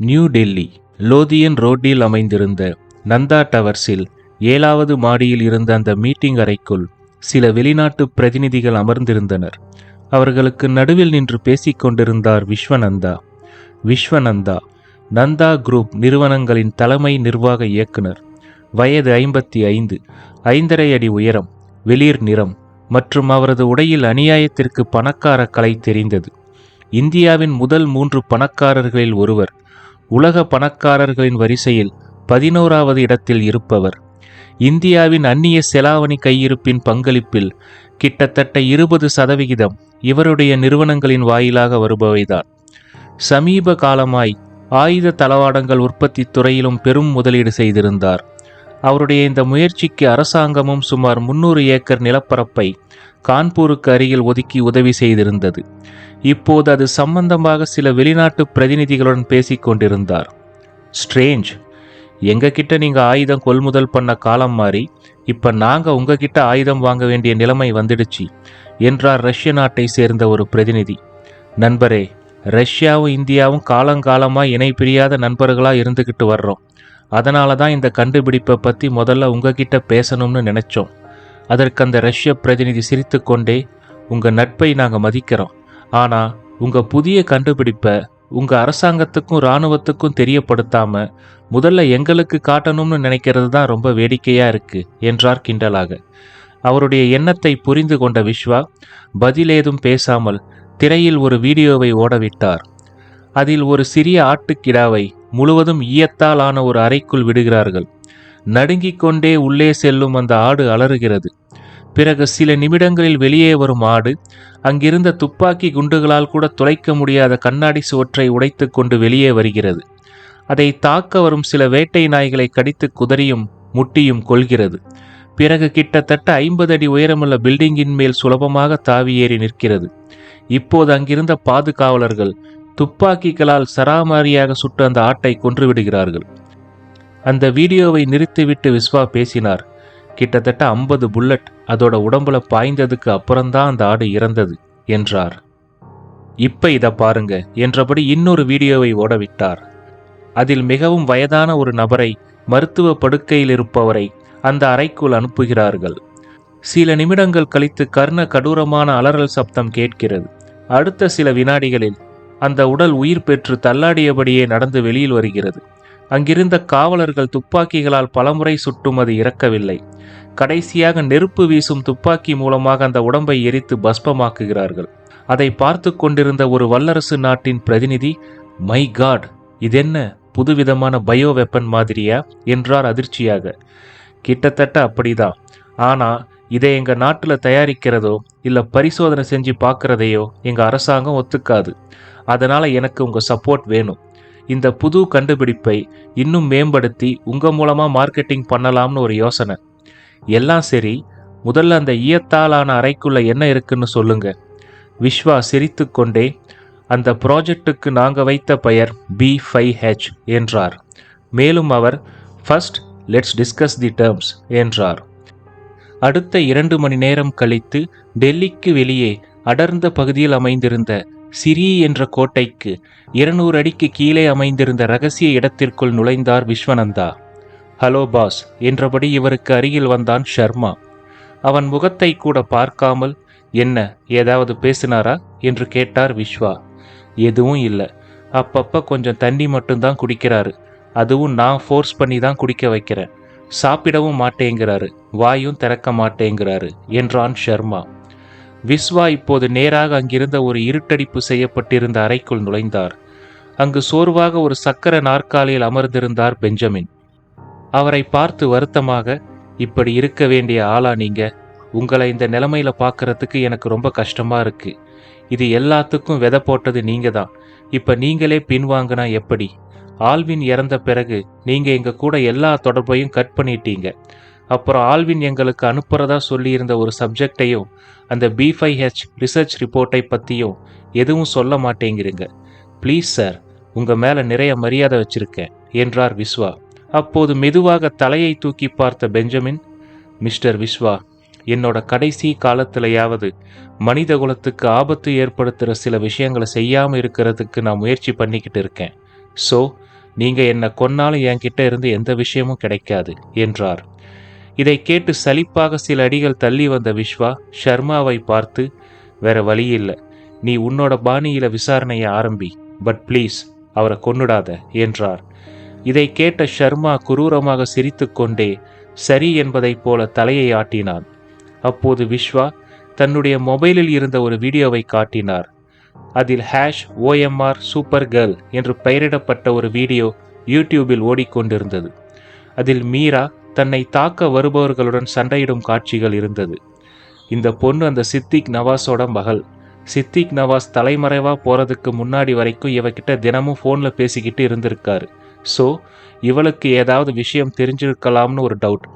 New Delhi Lothian ரோட்டில் அமைந்திருந்த நந்தா டவர்ஸில் ஏழாவது மாடியில் இருந்த அந்த மீட்டிங் அறைக்குள் சில வெளிநாட்டு பிரதிநிதிகள் அமர்ந்திருந்தனர். அவர்களுக்கு நடுவில் நின்று பேசிக்கொண்டிருந்தார் விஸ்வநந்தா. விஸ்வநந்தா நந்தா குரூப் நிறுவனங்களின் தலைமை நிர்வாக இயக்குனர். வயது ஐம்பத்தி ஐந்து ஐந்தரை அடி உயரம் வெளிர் நிறம் மற்றும் அவரது உடையில் அநியாயத்திற்கு பணக்கார கலை தெரிந்தது. இந்தியாவின் முதல் மூன்று பணக்காரர்களில் ஒருவர் உலக பணக்காரர்களின் வரிசையில் பதினோராவது இடத்தில் இருப்பவர். இந்தியாவின் அந்நிய செலாவணி கையிருப்பின் பங்களிப்பில் கிட்டத்தட்ட இருபது சதவிகிதம் இவருடைய நிறுவனங்களின் வாயிலாக வருபவைதான். சமீப காலமாய் ஆயுத தளவாடங்கள் உற்பத்தி துறையிலும் பெரும் முதலீடு செய்திருந்தார். அவருடைய இந்த முயற்சிக்கு அரசாங்கமும் சுமார் முன்னூறு ஏக்கர் நிலப்பரப்பை கான்பூருக்கு அருகில் ஒதுக்கி உதவி செய்திருந்தது. இப்போது அது சம்பந்தமாக சில வெளிநாட்டு பிரதிநிதிகளுடன் பேசிக் கொண்டிருந்தார். ஸ்ட்ரேஞ்ச் எங்ககிட்ட நீங்கள் ஆயுதம் கொள்முதல் பண்ண காலம் மாறி இப்போ நாங்கள் உங்ககிட்ட ஆயுதம் வாங்க வேண்டிய நிலைமை வந்துடுச்சு என்றார் ரஷ்ய நாட்டை சேர்ந்த ஒரு பிரதிநிதி. நண்பரே ரஷ்யாவும் இந்தியாவும் காலங்காலமாக இணை பிரியாத இருந்துக்கிட்டு வர்றோம். அதனால தான் இந்த கண்டுபிடிப்பை பற்றி முதல்ல உங்ககிட்ட பேசணும்னு நினைச்சோம். அதற்கு அந்த ரஷ்ய பிரதிநிதி சிரித்துக்கொண்டே உங்கள் நட்பை நாங்கள் மதிக்கிறோம். ஆனால் உங்கள் புதிய கண்டுபிடிப்பை உங்கள் அரசாங்கத்துக்கும் இராணுவத்துக்கும் தெரியப்படுத்தாம முதல்ல எங்களுக்கு காட்டணும்னு நினைக்கிறது தான் ரொம்ப வேடிக்கையாக இருக்குது என்றார் கிண்டலாக. அவருடைய எண்ணத்தை புரிந்து கொண்ட விஸ்வா பதிலேதும் பேசாமல் திரையில் ஒரு வீடியோவை ஓடவிட்டார். அதில் ஒரு சிறிய ஆட்டுக்கிடாவை முழுவதும் ஈயத்தால் ஆன ஒரு அறைக்குள் விடுகிறார்கள். நடுங்கிக் கொண்டே உள்ளே செல்லும் அந்த ஆடு அலறுகிறது. பிறகு சில நிமிடங்களில் வெளியே வரும் ஆடு அங்கிருந்த துப்பாக்கி குண்டுகளால் கூட துளைக்க முடியாத கண்ணாடி சுவற்றை உடைத்து கொண்டு வெளியே வருகிறது. அதை தாக்க வரும் சில வேட்டை நாய்களை கடித்து குதறியும் முட்டியும் கொள்கிறது பிறகு கிட்டத்தட்ட ஐம்பது அடி உயரமுள்ள பில்டிங்கின் மேல் சுலபமாக தாவி ஏறி நிற்கிறது. இப்போது அங்கிருந்த பாதுகாவலர்கள் துப்பாக்கிகளால் சராமாரியாக சுட்டு அந்த ஆட்டை கொன்றுவிடுகிறார்கள். அந்த வீடியோவை நிறுத்திவிட்டு விஸ்வா பேசினார். கிட்டத்தட்ட ஐம்பது புல்லட் அதோட உடம்புல பாய்ந்ததுக்கு அப்புறம்தான் அந்த ஆடு இறந்தது என்றார். இப்ப இதை பாருங்க என்றபடி இன்னொரு வீடியோவை ஓடவிட்டார். அதில் மிகவும் வயதான ஒரு நபரை மருத்துவ படுக்கையில் இருப்பவரை அந்த அறைக்குள் அனுப்புகிறார்கள். சில நிமிடங்கள் கழித்து கர்ண கடூரமான அலறல் சப்தம் கேட்கிறது. அடுத்த சில வினாடிகளில் அந்த உடல் உயிர் பெற்று தள்ளாடியபடியே நடந்து வெளியில் வருகிறது. அங்கிருந்த காவலர்கள் துப்பாக்கிகளால் பலமுறை சுட்டும் அது இறக்கவில்லை. கடைசியாக நெருப்பு வீசும் துப்பாக்கி மூலமாக அந்த உடம்பை எரித்து பஸ்பமாக்குகிறார்கள். அதை பார்த்து கொண்டிருந்த ஒரு வல்லரசு நாட்டின் பிரதிநிதி மை காட் இதென்ன புதுவிதமான பயோ வெப்பன் மாதிரியா? என்றார் அதிர்ச்சியாக. கிட்டத்தட்ட அப்படிதான். ஆனா இதை எங்க நாட்டுல தயாரிக்கிறதோ இல்ல பரிசோதனை செஞ்சு பார்க்கறதையோ எங்க அரசாங்கம் ஒத்துக்காது. அதனால் எனக்கு உங்கள் சப்போர்ட் வேணும். இந்த புது கண்டுபிடிப்பை இன்னும் மேம்படுத்தி உங்கள் மூலமாக மார்க்கெட்டிங் பண்ணலாம்னு ஒரு யோசனை. எல்லாம் சரி முதல்ல அந்த ஈயத்தாலான அறைக்குள்ளே என்ன இருக்குன்னு சொல்லுங்க. விஸ்வா சிரித்துக்கொண்டே அந்த ப்ராஜெக்ட்டுக்கு நாங்கள் வைத்த பெயர் பி ஃபைவ் ஹெச் என்றார். மேலும் அவர் first let's discuss the terms என்றார். அடுத்த இரண்டு மணி நேரம் கழித்து டெல்லிக்கு வெளியே அடர்ந்த பகுதியில் அமைந்திருந்த சிரி என்ற கோட்டைக்கு இருநூறு அடிக்கு கீழே அமைந்திருந்த ரகசிய இடத்திற்குள் நுழைந்தார் விஸ்வநந்தா. ஹலோ பாஸ் என்றபடி இவருக்கு அருகில் வந்தான் ஷர்மா. அவன் முகத்தை கூட பார்க்காமல் என்ன ஏதாவது பேசினாரா? என்று கேட்டார் விஸ்வா. எதுவும் இல்லை. அப்பப்ப கொஞ்சம் தண்ணி மட்டும்தான் குடிக்கிறாரு. அதுவும் நான் ஃபோர்ஸ் பண்ணி தான் குடிக்க வைக்கிறேன். சாப்பிடவும் மாட்டேங்கிறாரு. வாயும் திறக்க மாட்டேங்கிறாரு என்றான் ஷர்மா. விஸ்வா இப்போது நேராக அங்கிருந்த ஒரு இருட்டடிப்பு செய்யப்பட்டிருந்த அறைக்குள் நுழைந்தார். அங்கு சோர்வாக ஒரு சக்கர நாற்காலியில் அமர்ந்திருந்தார் பெஞ்சமின். அவரை பார்த்து வருத்தமாக இப்படி இருக்க வேண்டிய ஆளா நீங்க? உங்களை இந்த நிலைமையில பார்க்கறதுக்கு எனக்கு ரொம்ப கஷ்டமா இருக்கு. இது எல்லாத்துக்கும் விதை போட்டது நீங்க தான் இப்ப நீங்களே பின்வாங்கினா எப்படி? ஆல்வின் இறந்த பிறகு நீங்க எங்க கூட எல்லா தொடர்பையும் கட் பண்ணிட்டீங்க. அப்புறம் ஆல்வின் எங்களுக்கு அனுப்புறதா சொல்லியிருந்த ஒரு சப்ஜெக்டையும் அந்த பி ஃபைவ் ஹெச் ரிசர்ச் ரிப்போர்ட்டை பற்றியும் எதுவும் சொல்ல மாட்டேங்கிறீங்க. ப்ளீஸ் சார் உங்கள் மேலே நிறைய மரியாதை வச்சிருக்கேன் என்றார் விஸ்வா. அப்போது மெதுவாக தலையை தூக்கி பார்த்த பெஞ்சமின் மிஸ்டர் விஸ்வா என்னோட கடைசி காலத்திலையாவது மனித குலத்துக்கு ஆபத்து ஏற்படுத்துகிற சில விஷயங்களை செய்யாமல் இருக்கிறதுக்கு நான் முயற்சி பண்ணிக்கிட்டு இருக்கேன். ஸோ நீங்கள் என்னை கொன்னாலும் என்கிட்ட இருந்து எந்த விஷயமும் கிடைக்காது என்றார். இதை கேட்டு சலிப்பாக சில அடிகள் தள்ளி வந்த விஸ்வா ஷர்மாவை பார்த்து வேற வழி இல்லை நீ உன்னோட பாணியில விசாரணையை ஆரம்பி பட் ப்ளீஸ் அவரை கொன்னுடாத என்றார். இதை கேட்ட ஷர்மா குரூரமாக சிரித்துக்கொண்டே சரி என்பதைப் போல தலையை ஆட்டினான். அப்போது விஸ்வா தன்னுடைய மொபைலில் இருந்த ஒரு வீடியோவை காட்டினார். அதில் ஹேஷ் ஓஎம்ஆர் சூப்பர் கேர்ள் என்று பெயரிடப்பட்ட ஒரு வீடியோ யூடியூபில் ஓடிக்கொண்டிருந்தது. அதில் மீரா தன்னை தாக்க வருபவர்களுடன் சண்டையிடும் காட்சிகள் இருந்தது. இந்த பொண்ணு அந்த சித்திக் நவாஸோட மகள். சித்திக் நவாஸ் தலைமறைவா போறதுக்கு முன்னாடி வரைக்கும் இவகிட்ட தினமும் ஃபோனில் பேசிக்கிட்டு இருந்திருக்காரு. ஸோ இவளுக்கு ஏதாவது விஷயம் தெரிஞ்சிருக்கலாம்னு ஒரு டவுட்.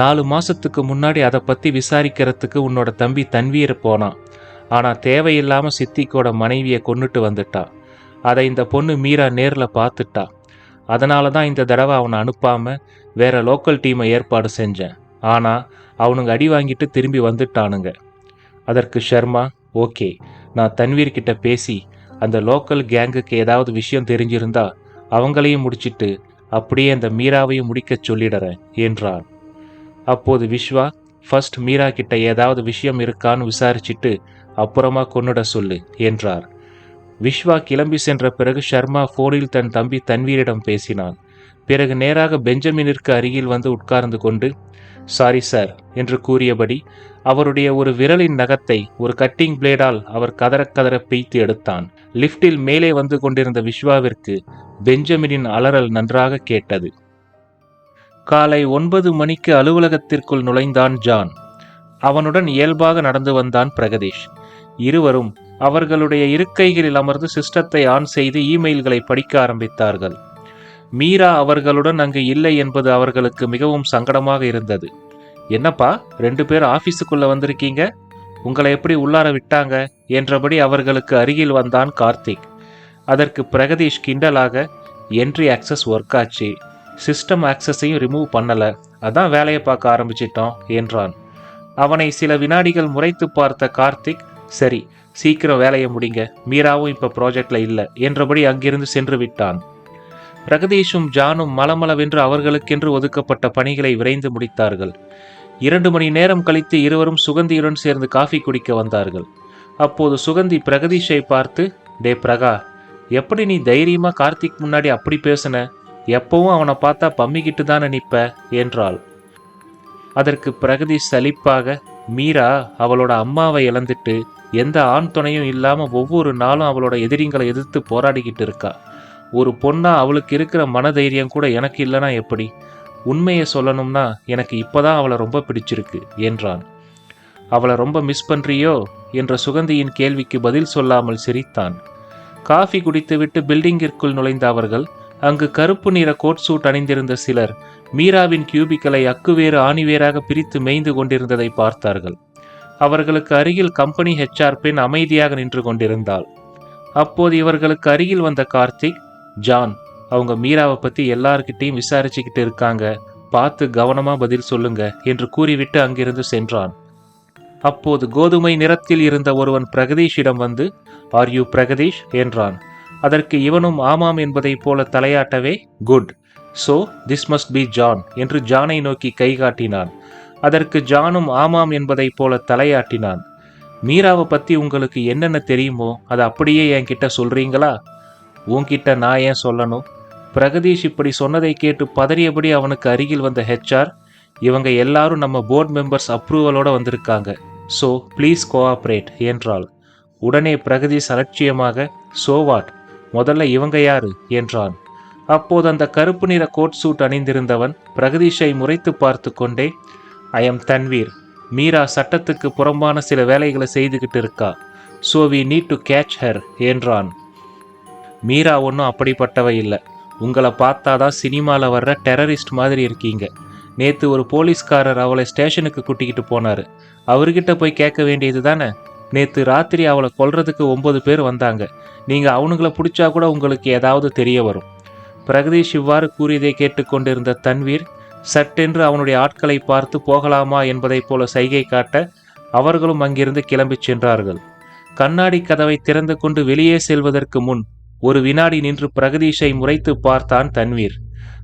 நாலு மாசத்துக்கு முன்னாடி அதை பத்தி விசாரிக்கிறதுக்கு உன்னோட தம்பி தன்வீர் போனான் ஆனா தேவையில்லாம சித்திக்கோட மனைவியை கொண்டுட்டு வந்துட்டா. அதை இந்த பொண்ணு மீரா நேர்ல பார்த்துட்டா. அதனால தான் இந்த தடவை அவனை அனுப்பாமல் வேற லோக்கல் டீமை ஏற்பாடு செஞ்சேன். ஆனால் அவனுங்க அடி வாங்கிட்டு திரும்பி வந்துட்டானுங்க. அதற்கு ஷர்மா ஓகே நான் தன்வீர்கிட்ட பேசி அந்த லோக்கல் கேங்குக்கு ஏதாவது விஷயம் தெரிஞ்சிருந்தா அவங்களையும் முடிச்சிட்டு அப்படியே அந்த மீராவையும் முடிக்க சொல்லிடுறேன் என்றான். அப்போது விஸ்வா ஃபர்ஸ்ட் மீரா கிட்ட ஏதாவது விஷயம் இருக்கான்னு விசாரிச்சிட்டு அப்புறமா கொன்னுட சொல்லு என்றார். விஸ்வா கிளம்பி சென்ற பிறகு ஷர்மா போனில் தன் தம்பி தன்வீரிடம் பேசினான். பிறகு நேராக பெஞ்சமினிற்கு அருகில் வந்து உட்கார்ந்து கொண்டு சாரி சார் என்று கூறியபடி அவருடைய ஒரு விரலின் நகத்தை ஒரு கட்டிங் பிளேடால் அவர் கதற கதற பெய்த்து எடுத்தான். லிஃப்டில் மேலே வந்து கொண்டிருந்த விஸ்வாவிற்கு பெஞ்சமினின் அலறல் நன்றாக கேட்டது. காலை ஒன்பது மணிக்கு அலுவலகத்திற்குள் நுழைந்தான் ஜான். அவனுடன் இயல்பாக நடந்து வந்தான் பிரகதீஷ். இருவரும் அவர்களுடைய இருக்கைகளில் அமர்ந்து சிஸ்டத்தை ஆன் செய்து இமெயில்களை படிக்க ஆரம்பித்தார்கள். மீரா அவர்களுடன் அங்கு இல்லை என்பது அவர்களுக்கு மிகவும் சங்கடமாக இருந்தது. என்னப்பா ரெண்டு பேர் ஆபீஸுக்குள்ள வந்திருக்கீங்க? உங்களை எப்படி உள்ளார விட்டாங்க? என்றபடி அவர்களுக்கு அருகில் வந்தான் கார்த்திக். அதற்கு பிரகதீஷ் கிண்டலாக என்ட்ரி ஆக்சஸ் ஒர்க் ஆச்சு. சிஸ்டம் ஆக்சஸையும் ரிமூவ் பண்ணல. அதான் வேலையை பார்க்க ஆரம்பிச்சிட்டோம் என்றான். அவனை சில வினாடிகள் முறைத்து பார்த்த கார்த்திக் சரி சீக்கிரம் வேலையை முடிங்க. மீராவும் இப்போ ப்ராஜெக்டில் இல்லை. என்றபடி அங்கிருந்து சென்று விட்டான். பிரகதீஷும் ஜானும் மலமளவென்று அவர்களுக்கென்று ஒதுக்கப்பட்ட பணிகளை விரைந்து முடித்தார்கள். இரண்டு மணி நேரம் கழித்து இருவரும் சுகந்தியுடன் சேர்ந்து காஃபி குடிக்க வந்தார்கள். அப்போது சுகந்தி பிரகதீஷை பார்த்து டே பிரகா எப்படி நீ தைரியமா கார்த்திக் முன்னாடி அப்படி பேசுன? எப்பவும் அவனை பார்த்தா பம்மிக்கிட்டு தானே நிற்ப என்றாள். அதற்கு பிரகதீஷ் சலிப்பாக மீரா அவளோட அம்மாவை இழந்துட்டு எந்த ஆண் துணையும் இல்லாமல் ஒவ்வொரு நாளும் அவளோட எதிரிங்களை எதிர்த்து போராடிக்கிட்டு இருக்கா. ஒரு பொண்ணா அவளுக்கு இருக்கிற மனதைரியம் கூட எனக்கு இல்லைனா எப்படி? உண்மையை சொல்லணும்னா எனக்கு இப்போதான் அவளை ரொம்ப பிடிச்சிருக்கு என்றான். அவளை ரொம்ப மிஸ் பண்றியோ? என்ற சுகந்தியின் கேள்விக்கு பதில் சொல்லாமல் சிரித்தான். காஃபி குடித்துவிட்டு பில்டிங்கிற்குள் நுழைந்த அவர்கள் அங்கு கருப்பு நிற கோட் சூட் அணிந்திருந்த சிலர் மீராவின் கியூபிக்களை அக்குவேறு ஆணிவேராக பிரித்து மேய்ந்து கொண்டிருந்ததை பார்த்தார்கள். அவர்களுக்கு அருகில் கம்பெனி ஹெச்ஆர் பெண் அமைதியாக நின்று கொண்டிருந்தாள். அப்போது இவர்களுக்கு அருகில் வந்த கார்த்திக் ஜான் அவங்க மீராவை பத்தி எல்லார்கிட்டையும் விசாரிச்சுக்கிட்டு இருக்காங்க. பார்த்து கவனமா பதில் சொல்லுங்க என்று கூறிவிட்டு அங்கிருந்து சென்றான். அப்போது கோதுமை நிறத்தில் இருந்த ஒருவன் பிரகதீஷிடம் வந்து ஆர் யூ பிரகதீஷ்? என்றான். அதற்கு இவனும் ஆமாம் என்பதைப் போல தலையாட்டவே good so this must be John என்று ஜானை நோக்கி கை காட்டினான் அதற்கு ஜானும் ஆமாம் என்பதைப் போல தலையாட்டினான். மீராவை பத்தி உங்களுக்கு என்னென்ன தெரியுமோ அதை அப்படியே என்கிட்ட சொல்றீங்களா? உன்கிட்ட நான் ஏன் சொல்லணும்? பிரகதீஷ் இப்படி சொன்னதை கேட்டு பதறியபடி அவனுக்கு அருகில் வந்த ஹெச்ஆர் இவங்க எல்லாரும் நம்ம போர்ட் மெம்பர்ஸ் அப்ரூவலோட வந்திருக்காங்க. ஸோ ப்ளீஸ் கோஆப்ரேட் என்றாள். உடனே பிரகதீஷ் அலட்சியமாக சோவாட் முதல்ல இவங்க யாரு? என்றான். அப்போது அந்த கருப்பு நிற கோட் சூட் அணிந்திருந்தவன் பிரகதீஷை முறைத்து பார்த்து கொண்டே ஐ எம் தன்வீர். மீரா சட்டத்துக்கு புறம்பான சில வேலைகளை செய்துக்கிட்டு இருக்கா. So we need to catch her என்றான். மீரா ஒன்றும் அப்படிப்பட்டவை இல்லை. உங்களை பார்த்தாதான் சினிமாவில் வர்ற டெரரிஸ்ட் மாதிரி இருக்கீங்க. நேற்று ஒரு போலீஸ்காரர் அவளை ஸ்டேஷனுக்கு கூட்டிக்கிட்டு போனார். அவர்கிட்ட போய் கேட்க வேண்டியது தானே? நேற்று ராத்திரி அவளை கொல்றதுக்கு ஒம்பது பேர் வந்தாங்க. நீங்கள் அவனுங்களை பிடிச்சா கூட உங்களுக்கு ஏதாவது தெரிய வரும். பிரகதீஷ் இவ்வாறு கூறியதை கேட்டுக்கொண்டிருந்த தன்வீர் சட்டென்று அவனுடைய ஆட்களை பார்த்து போகலாமா என்பதைப் போல சைகை காட்ட அவர்களும் அங்கிருந்து கிளம்பிச் சென்றார்கள். கண்ணாடி கதவை திறந்து கொண்டு வெளியே செல்வதற்கு முன் ஒரு வினாடி நின்று பிரகதீஷை முறைத்து பார்த்தான் தன்வீர்.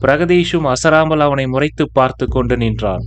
பிரகதீஷும் அசராமல் அவனை முறைத்து பார்த்து கொண்டு நின்றான்.